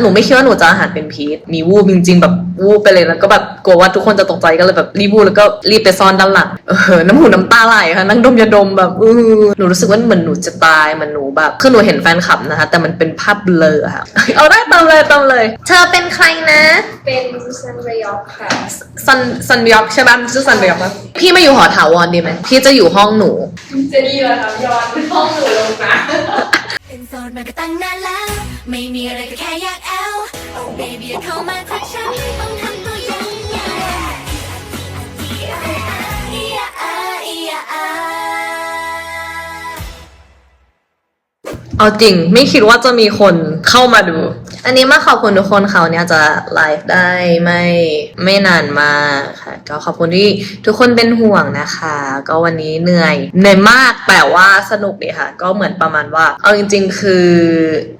หนูไม่คิดว่าหนูจะอาหารเป็นพิษมีวูบจริง ๆ แบบวูบไปเลยแล้วก็แบบกลัวว่าทุกคนจะตกใจก็เลยแบบรีบวูบแล้วก็รีบไปซ่อนด้านหลังเออน้ำหูน้ำตาไหลค่ะนั่งดมยาดมแบบอือหนูรู้สึกว่าเหมือนหนูจะตายเหมันหนูแบบคือหนูเห็นแฟนคลับนะคะ แต่มันเป็นภาพเบลอค่ะ เอาได้ตามเลยตามเลย เธอเป็นใครนะเป็นซันเรยอกค่ะซันซันบยอกใช่ไหมชื่อซันบยอกปะพี่มาอยู่หอถาวรดีไหมพี่จะอยู่ห้องหนูจะดีเหรอครับย้อนห้องหนูลงนะเป็น โสดมาก็ตั้งนานแล้ว ไม่มีอะไรก็แค่อยากแอล Oh baby อย่าเข้ามาทักฉันต้องทำตัวยังไงอีอะอีอะอาเอาจริงไม่คิดว่าจะมีคนเข้ามาดู อันนี้มาขอบคุณทุกคนเขาเนี่ยจะไลฟ์ได้ไม่ไม่นานมากค่ะ ก็ขอบคุณที่ทุกคนเป็นห่วงนะคะ ก็วันนี้เหนื่อยเหนื่อยมากแต่ว่าสนุกดีค่ะ ก็เหมือนประมาณว่า เอาจริง ๆ คือ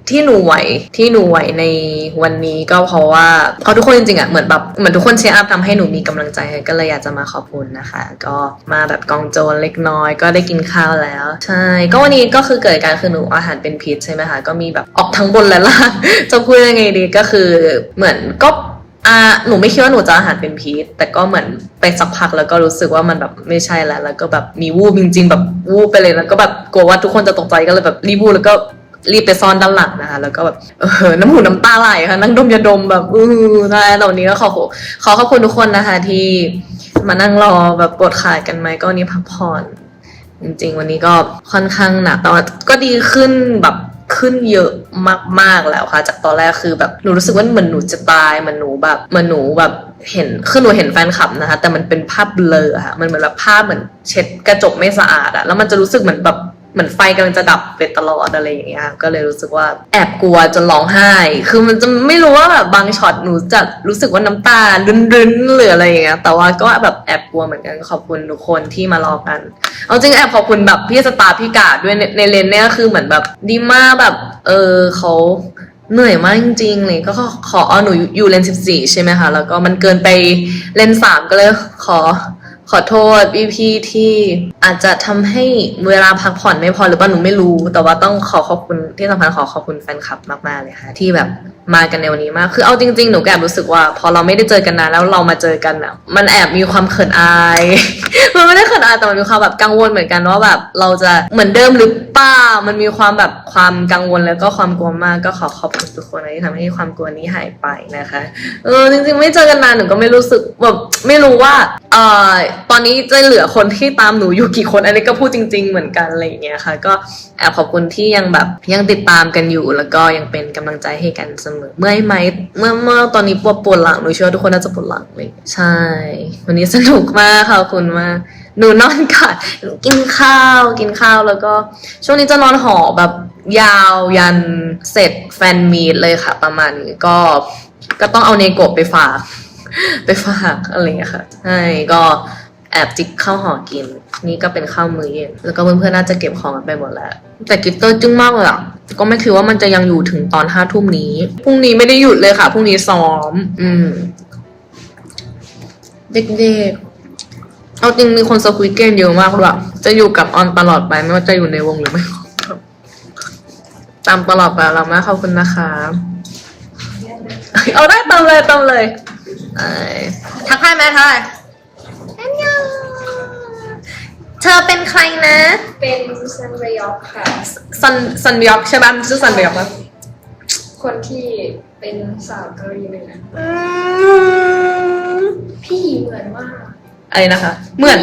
ที่หนูไหวที่หนูไหวในวันนี้ก็เพราะว่าเพราะทุกคนจริงๆอะเหมือนแบบเหมือนทุกคนเชียร์อัพทำให้หนูมีกำลังใจก็เลยอยากจะมาขอบคุณนะคะ ก็มาแบบกองโจรเล็กน้อย ก็ได้กินข้าวแล้วใช่ก็วันนี้ก็คือเกิดการคือหนูอาหารเป็นพิษใช่ไหมคะก็มีแบบออกทั้งบนและล่างจะพูดยังไงดีก็คือเหมือนก็อ่าหนูไม่คิดว่าหนูจะอาหารเป็นพิษแต่ก็เหมือนไปสักพักแล้วก็รู้สึกว่ามันแบบไม่ใช่แล้ว แล้วก็แบบมีวูบจริง ๆ แบบวูบไปเลยแล้วก็แบบกลัวว่าทุกคนจะตกใจก็เลยแบบรีบวูบแล้วก็รีบไปซ่อนด้านหลังนะคะแล้วก็แบบเออน้ำหูน้ำตาไหลค่ะนั่งดมยาดมแบบอือได้แต่วันนี้ก็ขอขอขอบคุณทุกคนนะคะ ที่มานั่งรอแบบปวดขากันไหมก็วันนี้พักผ่อนจริง ๆ วันนี้ก็ค่อนข้างหนักแต่ว่าก็ดีขึ้นแบบ ขึ้นเยอะมากๆแล้วค่ะ จากตอนแรกคือแบบหนูรู้สึกว่าเหมือนหนูจะตายมันหนูแบบมันหนูแบบเห็นคือหนูเห็นแฟนคลับนะคะ แต่มันเป็นภาพเบลอค่ะมันเหมือนแบบภาพเหมือนเช็ดกระจกไม่สะอาดอะแล้วมันจะรู้สึกเหมือนแบบ เหมือนไฟกำลังจะดับไปตลอดอะไรอย่างเงี้ยก็เลยรู้สึกว่าแอบกลัวจนร้องไห้ คือมันจะไม่รู้ว่าแบบบางช็อตหนูจะรู้สึกว่าน้ำตารึนๆหรืออะไรอย่างเงี้ยแต่ว่าก็แบบแอบกลัวเหมือนกันขอบคุณทุกคนที่มารอกัน เอาจริงแอบขอบคุณแบบพี่สตาร์พี่กาดด้วยในในเลนเนี่ยคือเหมือนแบบดีมากแบบเออเขาเหนื่อยมากจริงๆเลยก็ขอขอเอาหนูอยู่เลนสิบสี่ใช่ไหมคะแล้วก็มันเกินไปเลนสามก็เลยขอ ขอโทษพี่พี่ๆที่อาจจะทำให้เวลาพักผ่อนไม่พอหรือเปล่าหนูไม่รู้ แต่ว่าต้องขอขอบคุณที่สำคัญขอขอบคุณแฟนคลับมากๆเลยค่ะ ที่แบบมากันในวันนี้มาก คือเอาจริง ๆ หนูก็แอบรู้สึกว่า พอเราไม่ได้เจอกันนานแล้วเรามาเจอกันอะ มันแอบมีความเขินอาย มันไม่ได้เขินอายแต่มันมีความแบบกังวลเหมือนกันว่าแบบเราจะเหมือนเดิมหรือเปล่า มันมีความแบบความกังวลแล้วก็ความกลัวมากก็ขอขอบคุณทุกคนนะที่ทำให้ความกลัวนี้หายไปนะคะ เออจริง ๆ ไม่เจอกันนานหนูก็ไม่รู้สึกแบบไม่รู้ว่า เอ่อตอนนี้จะเหลือคนที่ตามหนูอยู่กี่คนอันนี้ก็พูดจริง ๆ เหมือนกันอะไรอย่างเงี้ยค่ะ ก็แอบขอบคุณที่ยังแบบยังติดตามกันอยู่ แล้วก็ยังเป็นกำลังใจให้กันเสมอเมื่อยไหมเมื่อเมื่อตอนนี้ปวดปวดหลังหนูเชื่อทุกคนน่าจะปวดหลังเลยใช่ วันนี้สนุกมากค่ะคุณมากหนูนอนกัดกินข้าวกินข้าวแล้วก็ ช่วงนี้จะนอนหอแบบยาวยันเสร็จแฟนมีดเลยค่ะ ประมาณนี้ก็ก็ต้องเอาเนโกะไปฝาก ไปฝากอะไรอย่างเงี้ยค่ะใช่ก็ แอบจิกข้าวห่อกิน นี่ก็เป็นข้าวมื้อเย็น แล้วก็เพื่อนๆน่าจะเก็บของกันไปหมดแล้ว แต่กิตเตอร์จึ้งมากเลยอะก็ไม่คิดว่ามันจะยังอยู่ถึงตอนห้าทุ่มนี้ พรุ่งนี้ไม่ได้หยุดเลยค่ะ พรุ่งนี้ซ้อม อืม เด็กๆ เอาจริงมีคนสควิตเกนเยอะมากด้วยจะอยู่กับออนตลอดไปไม่ว่าจะอยู่ในวงหรือไม่ ตามตลอดไปแล้วแม่ขอบคุณนะคะ เอาได้ตามเลยตามเลยทักทายแม่ทักทายอันยอง เธอเป็นใครนะเป็นซันเรยอกค่ะ ซันซันบยอกใช่ป่ะชื่อซันบยอกป่ะคนที่เป็นสาวเกาหลีเหนืออืมพี่เหมือนมาก อะไรนะคะ เหมือน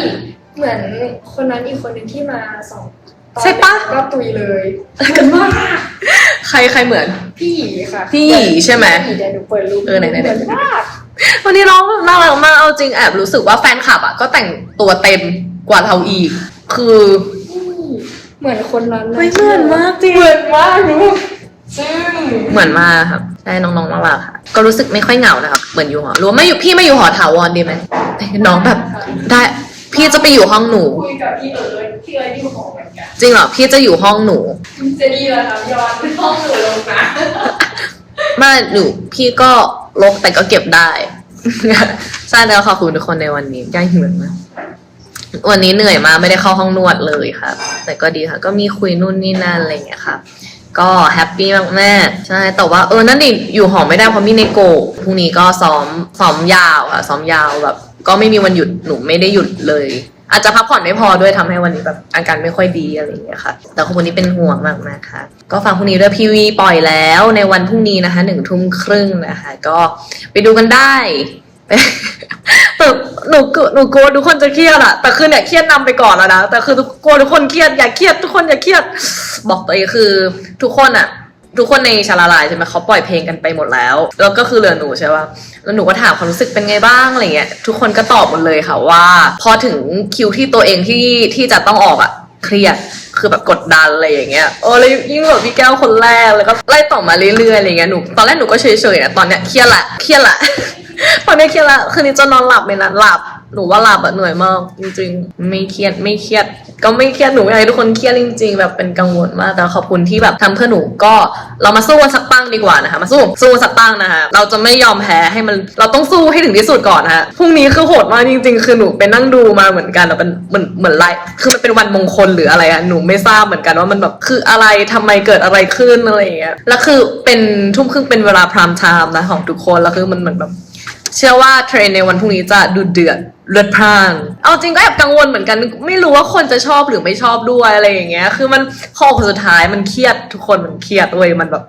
เหมือนคนนั้นอีกคนหนึ่งที่มาสองตอนใช่ปะ ก็ตุยเลยเหมือนมาก ใครใครเหมือน พี่หยีค่ะพี่หยีใช่ไหมพี่ยีเดี๋ยวหนูเปิดรูปเออไหนๆๆเหมือนมากวันนี้น้องน่ารักมากเอาจริงแอบรู้สึกว่าแฟนคลับอะก็แต่งตัวเต็ม กว่าเราอีก คือนี่เหมือนคนนั้นนะไม่เหมือนมากจริงเหมือนมากรู้ซึ่งเหมือนมากครับใช่น้องๆน่ารักค่ะ ก็รู้สึกไม่ค่อยเหงานะครับเหมือนอยู่หอรู้ว่าไม่อยู่พี่ไม่อยู่หอถาวรดีไหมน้องแบบได้พี่จะไปอยู่ห้องหนูคุยกับพี่เอิร์ธพี่เอิร์ธที่หอเหมือนกันจริงเหรอพี่จะอยู่ห้องหนูจะดีเหรอครับย้อนห้องหนูลงนะไม่หนูพี่ก็ลกแต่ก็เก็บได้ใช่แล้วขอบคุณทุกคนในวันนี้ย่าหิวมาก วันนี้เหนื่อยมากไม่ได้เข้าห้องนวดเลยครับ แต่ก็ดีค่ะ ก็มีคุยนู่นนี่นั่นอะไรอย่างเงี้ยค่ะก็แฮปปี้มากๆใช่แต่ว่าเออนั่นดิอยู่หอไม่ได้เพราะมีในโกพรุ่งนี้ก็ซ้อมซ้อมยาวค่ะซ้อมยาวแบบ ก็ไม่มีวันหยุดหนูไม่ได้หยุดเลย อาจจะพักผ่อนไม่พอด้วยทำให้วันนี้แบบอาการไม่ค่อยดีอะไรอย่างเงี้ยค่ะ แต่คนนี้เป็นห่วงมากมากๆค่ะก็ฟังพรุ่งนี้ด้วยพีวีปล่อยแล้วในวันพรุ่งนี้นะคะหนึ่งทุ่มครึ่งนะคะ ก็ไปดูกันได้ แต่หนูกลัวหนูกลัวทุกคนจะเครียดอะแต่คือเนี่ยเครียดนำไปก่อนแล้วนะแต่คือทุกกลัวทุกคนเครียดอย่าเครียดทุกคนอย่าเครียด บอกตัวเองคือ ทุกคนอะทุกคนในชาลาลายใช่ไหมเขาปล่อยเพลงกันไปหมดแล้ว แล้วก็คือเหลือหนูใช่ป่ะแล้วหนูก็ถามความรู้สึกเป็นไงบ้างอะไรเงี้ยทุกคนก็ตอบหมดเลยค่ะว่า พอถึงคิวที่ตัวเองที่ที่จะต้องออกอะเครียดคือแบบกดดันอะไรอย่างเงี้ยโอ้เลยยิ่งแบบพี่แก้วคนแรกแล้วก็ไล่ต่อมาเรื่อยๆอะไรเงี้ยหนูตอนแรกหนูก็เฉยๆนะตอนเนี้ยเครียดละเครียดละ ตอนนี้เครียดละคืนนี้จะนอนหลับไหมนะหลับหนูว่าหลับอะเหนื่อยมากจริงๆ ไม่เครียดไม่เครียด ก็ไม่เครียดหนูอยากให้ทุกคนเครียดจริง ๆ แบบเป็นกังวลมากแต่ขอบคุณที่แบบทำเพื่อหนูก็เรามาสู้กันสักตั้งดีกว่านะคะมาสู้สู้สักตั้งนะคะเราจะไม่ยอมแพ้ให้มันเราต้องสู้ให้ถึงที่สุดก่อนนะคะพรุ่งนี้คือโหดมากจริง ๆ คือหนูไปนั่งดูมาเหมือนกันแล้วเป็นเหมือนเหมือนไรคือมันเป็นวันมงคลหรืออะไรอะหนูไม่ทราบเหมือนกันว่ามันแบบคืออะไรทำไมเกิดอะไรขึ้นอะไรอย่างเงี้ยแล้วคือเป็นทุ่มครึ่งเป็นเวลาพรามไทม์นะของทุกคนแล้วคือมันเหมือนแบบ เชื่อว่าเทรนในวันพรุ่งนี้จะดูเดือดเลือดพล่าน เอาจริงก็แอบกังวลเหมือนกัน ไม่รู้ว่าคนจะชอบหรือไม่ชอบด้วยอะไรอย่างเงี้ย คือมันพอคนสุดท้ายมันเครียดทุกคนมันเครียดเว้ยมันแบบ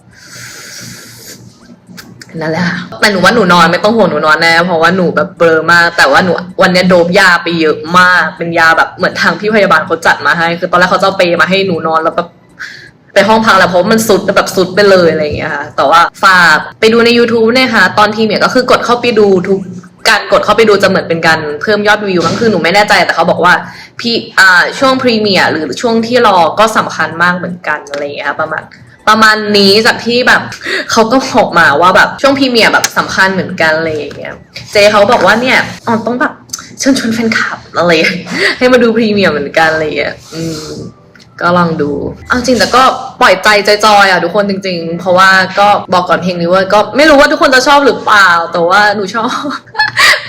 นั่นแหละแต่หนูว่าหนูนอนไม่ต้องห่วงหนูนอนแน่เพราะว่าหนูแบบเบลอมาก แต่ว่าหนูวันนี้โดบยาไปเยอะมาก เป็นยาแบบเหมือนทางพี่พยาบาลเขาจัดมาให้ คือตอนแรกเขาจะเอาเปย์มาให้หนูนอนแล้วแบบ ไปห้องพักแล้วเพราะมันสุดแบบสุดไปเลยอะไรอย่างเงี้ยค่ะแต่ว่าฝากไปดูใน YouTube เนี่ยค่ะตอนทีเนี่ยก็คือกดเข้าไปดูทุกการกดเข้าไปดูจะเหมือนเป็นการเพิ่มยอดวิวมั้งคือหนูไม่แน่ใจแต่เขาบอกว่าพี่อ่าช่วงพรีเมียร์หรือช่วงที่รอก็สำคัญมากเหมือนกันอะไรอย่างเงี้ยค่ะประมาณประมาณนี้จากที่แบบเขาก็บอกมาว่าแบบช่วงพรีเมียร์แบบสำคัญเหมือนกันอะไรอย่างเงี้ยเจเขาบอกว่าเนี่ยอ๋อต้องแบบเชิญชวนแฟนคลับอะไรให้มาดูพรีเมียร์เหมือนกันอะไรอย่างเงี้ยอืม ก็ลองดู เอาจริงแต่ก็ปล่อยใจจอยๆอะทุกคนจริง ๆ เพราะว่าก็บอกก่อนเพลงนี้ว่าก็ไม่รู้ว่าทุกคนจะชอบหรือเปล่า แต่ว่าหนูชอบ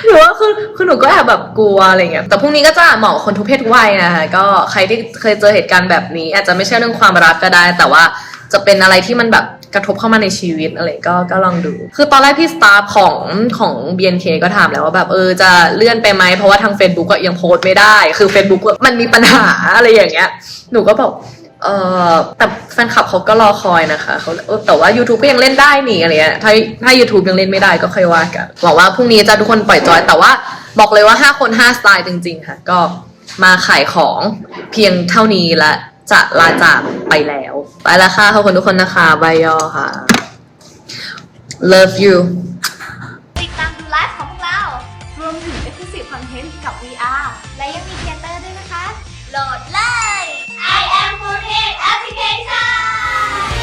หรือว่าคือคือหนูก็แอบแบบกลัวอะไรเงี้ย แต่พรุ่งนี้ก็จะเหมาะคนทุกเพศทุกวัยนะคะก็ใครที่เคยเจอเหตุการณ์แบบนี้ อาจจะไม่ใช่เรื่องความรักก็ได้ แต่ว่า จะเป็นอะไรที่มันแบบกระทบเข้ามาในชีวิตอะไรก็ก็ลองดู คือตอนแรกพี่สตาฟของของ BNK ก็ถามแล้วว่าแบบเออจะเลื่อนไปไหมเพราะว่าทาง Facebook ก็ยังโพสต์ไม่ได้ คือ Facebook ก็มันมีปัญหาอะไรอย่างเงี้ย หนูก็บอกเออแต่แฟนคลับเขาก็รอคอยนะคะเขาเออแต่ว่า YouTube ก็ยังเล่นได้นี่อะไรเงี้ยถ้าถ้า YouTube ยังเล่นไม่ได้ก็ค่อยว่ากันหวังว่าพรุ่งนี้จะทุกคนปล่อยจอย แต่ว่าบอกเลยว่า 5 คน 5 สไตล์จริง ๆ ค่ะ ก็มาขายของเพียงเท่านี้ละ จะลาจากไปแล้ว ไปแล้วค่ะ ขอบคุณทุกคนนะคะบายยอค่ะ love you ติดตามดูไลฟ์ของพวกเรา รวมถึง exclusive content กับ VR และยังมีเทเตอร์ด้วยนะคะ โหลดเลย I am Forte Application